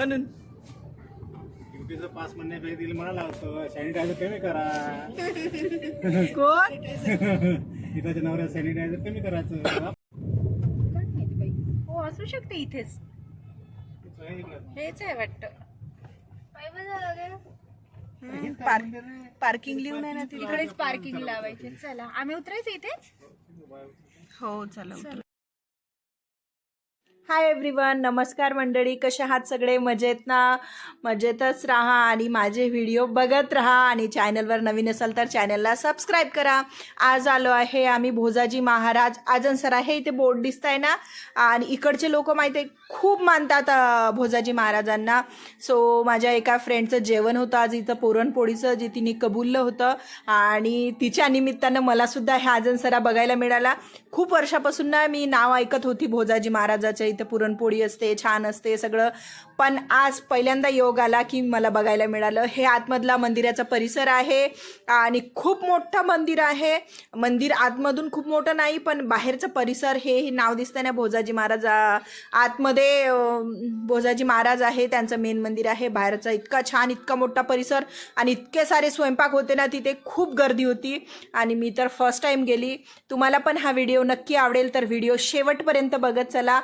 म्हणून. युपीचं पास म्हणण्यापेक्षा तिला म्हणाला होतं. सॅनिटायझर कमी करा. कोण? तिथाच्या नवऱ्या सॅनिटायझर कमी करायचं. काय माहिती बाई? हो असू शकते इथेच. तिचं आहे इकडं. हेच आहे वाटतं. पार्क पार्किंग लिहून आहे ना इकडेच पार्किंग लावायचे. चला आम्ही उतरायचं इथेच? हो चला हाय एव्हरीवन नमस्कार मंडळी कसे आहात सगळे? मजेत ना? मजेतच राहा आणि माझे व्हिडिओ बघत राहा आणि चॅनलवर नवीन असाल तर चॅनलला सबस्क्राईब करा. आज आलो आहे आम्ही भोजाजी महाराज आजनसर. आहे इथे बोर्ड दिसत आहे ना? आणि इकडचे लोक माहीत आहे खूप मानतात भोजाजी महाराजांना. सो माझ्या एका फ्रेंडचं जेवण होतं आज. इथं पुरणपोळीचं जे तिने कबुललं होतं. आणि तिच्या निमित्तानं मला सुद्धा ह्या आजनसरा बघायला मिळाला. खूप वर्षापासून ना मी नाव ऐकत होती भोजाजी महाराजाच्या इथं पुरणपोळी असते छान असते सगळं. पण आज पहिल्यांदा योग आला की मला बघायला मिळालं. हे आतमधला मंदिराचा परिसर आहे आणि खूप मोठं मंदिर आहे. मंदिर आतमधून खूप मोठं नाही पण बाहेरचं परिसर हे नाव दिसतं ना भोजाजी महाराज आतमध्ये भोजाजी महाराज आहे त्यांचं मेन मंदिर आहे. बाहेरचा इतका छान इतका मोठा परिसर आणि इतके सारे स्वयंपाक होते ना तिथे खूप गर्दी होती. आणि मी तर फर्स्ट टाईम गेली. तुम्हाला पण हा व्हिडिओ नक्की आवडेल तर व्हिडिओ शेवटपर्यंत बघत चला.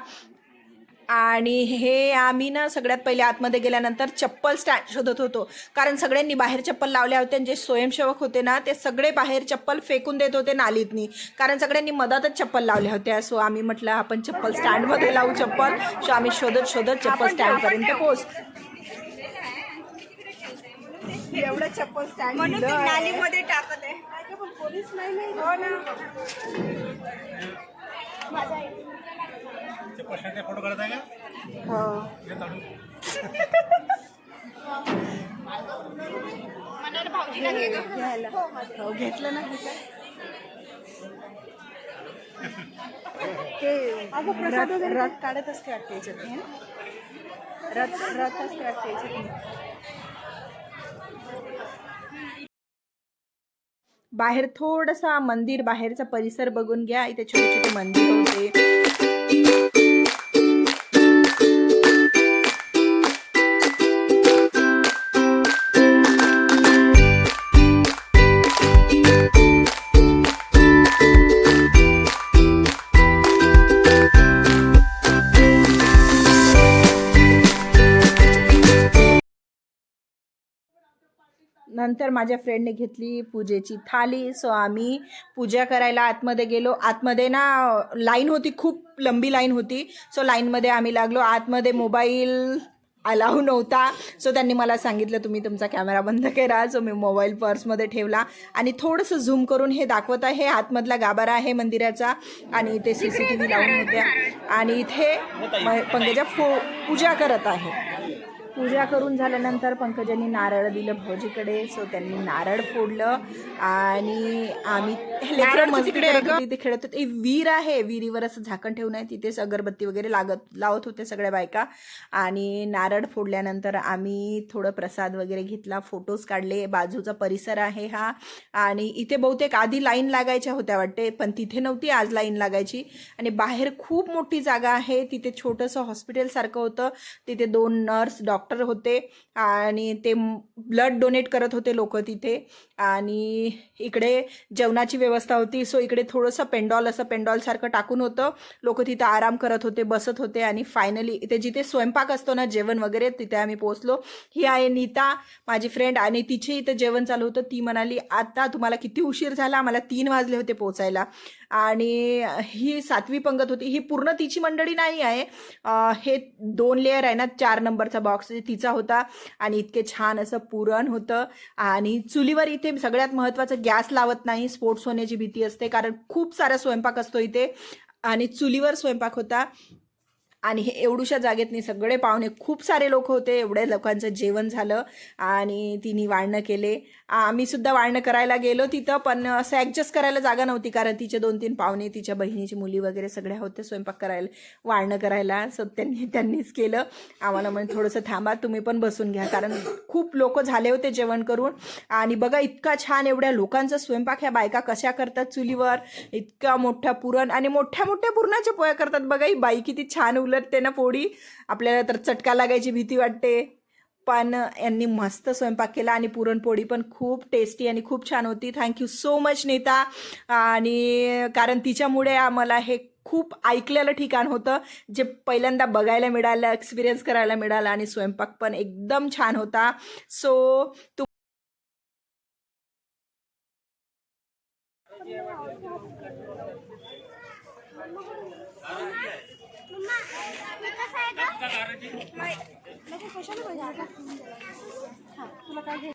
आणि हे आम्ही ना सगळ्यात पहिले आतमध्ये गेल्यानंतर चप्पल स्टँड शोधत होतो. कारण सगळ्यांनी बाहेर चप्पल लावल्या होत्या. जे स्वयंसेवक होते ना ते सगळे बाहेर चप्पल फेकून देत होते नालीतनी. कारण सगळ्यांनी मधातच चप्पल लावल्या होत्या. सो आम्ही म्हटलं आपण चप्पल स्टँडमध्ये लावू चप्पल. सो आम्ही शोधत शोधत चप्पल स्टँडपर्यंत पोहोच. एवढं चप्पल स्टँड नालीमध्ये टाकत आहे पोलीस नाही हो ना. फोटो काढत आहे का? हो. हे हो घेतलं ना. ते रथ रथ काढत असते वाटते याच्यात हे ना? रथ रथ असते वाटते याच्यात. बाहेर थोडसा मंदिर बाहेरचा परिसर बघून घ्या. इथे छोटे छोटे मंदिर होते. नंतर माझ्या फ्रेंडने घेतली पूजेची थाली. सो आम्ही पूजा करायला आतमध्ये गेलो. आतमध्ये ना लाईन होती खूप लंबी लाईन होती. सो लाईनमध्ये आम्ही लागलो. आतमध्ये मोबाईल अलाऊ नव्हता. सो त्यांनी मला सांगितलं तुम्ही तुमचा कॅमेरा बंद करा. सो मी मोबाईल पर्समध्ये ठेवला. आणि थोडंसं झूम करून हे दाखवत आहे. आतमधला गाभारा आहे मंदिराचा. आणि इथे सी सी टी व्ही लावून होत्या. आणि इथे पंकजा फो पूजा करत आहे. पूजा करून झाल्यानंतर पंकजांनी नारळ दिलं भाऊजीकडे सो त्यांनी नारळ फोडलं. आणि आम्ही तिथे खेळत होते. विहीर आहे. विहिरीवर असं झाकण ठेवून आहे. तिथेच अगरबत्ती वगैरे लागत लावत होते सगळ्या बायका. आणि नारळ फोडल्यानंतर आम्ही थोडं प्रसाद वगैरे घेतला फोटोज काढले. बाजूचा परिसर आहे हा. आणि इथे बहुतेक आधी लाईन लागायच्या होत्या वाटते पण तिथे नव्हती आज लाईन लागायची. आणि बाहेर खूप मोठी जागा आहे. तिथे छोटंसं हॉस्पिटलसारखं होतं. तिथे दोन नर्स डॉक्टर होते. आणि ते ब्लड डोनेट करत होते लोक तिथे. आणि इकडे जेवणाची व्यवस्था होती. सो इकडे थोडंसं पेंडॉल असं पेंडॉलसारखं टाकून होतं. लोक तिथे आराम करत होते बसत होते आणि फायनली इथे जिथे स्वयंपाक असतो ना जेवण वगैरे तिथे आम्ही पोहोचलो. ही आहे नीता माझी फ्रेंड आणि तिचे इथं जेवण चालू होतं. ती म्हणाली आता तुम्हाला किती उशीर झाला? मला तीन वाजले होते पोचायला आणि ही सातवी पंगत होती. ही पूर्ण तिची मंडळी नाही आहे. हे दोन लेअर आहे ना चार नंबरचा बॉक्स तिचा होता. आणि इतके छान असं पुरण होतं. आणि चुलीवर इथे सगळ्यात महत्त्वाचं गॅस लावत नाही स्पोर्ट्स होण्याची भीती असते. कारण खूप सारा स्वयंपाक असतो इथे. आणि चुलीवर स्वयंपाक होता. आणि हे एवढूशा जागेतनी सगळे पाहुणे खूप सारे लोक होते. एवढ्या लोकांचं जेवण झालं आणि तिने वाळणं केले. आम्ही सुद्धा वाळणं करायला गेलो तिथं पण असं ॲडजस्ट करायला जागा नव्हती कारण तिचे दोन तीन पाहुणे तिच्या बहिणीची मुली वगैरे सगळ्या होत्या स्वयंपाक करायला वाळणं करायला. सो त्यांनी त्यांनीच केलं. आम्हाला म्हणजे थोडंसं थांबा तुम्ही पण बसून घ्या. कारण खूप लोक झाले होते जेवण करून. आणि बघा इतका छान एवढ्या लोकांचा स्वयंपाक ह्या बायका कशा करतात चुलीवर. इतका मोठा पुरण आणि मोठ्या मोठ्या पुरणाच्या पोळ्या करतात. बघा ही बाई किती छान उलट उलटते ना पोळी. आपल्याला तर चटका लागायची भीती वाटते. पण यांनी मस्त स्वयंपाक केला आणि पुरणपोळी पण खूप टेस्टी आणि खूप छान होती. थँक्यू सो मच नेता. आणि कारण तिच्यामुळे आम्हाला हे खूप ऐकलेलं ठिकाण होतं जे पहिल्यांदा बघायला मिळालं एक्सपिरियन्स करायला मिळालं आणि स्वयंपाक पण एकदम छान होता. सो तू नको कशाला पाहिजे तुला काय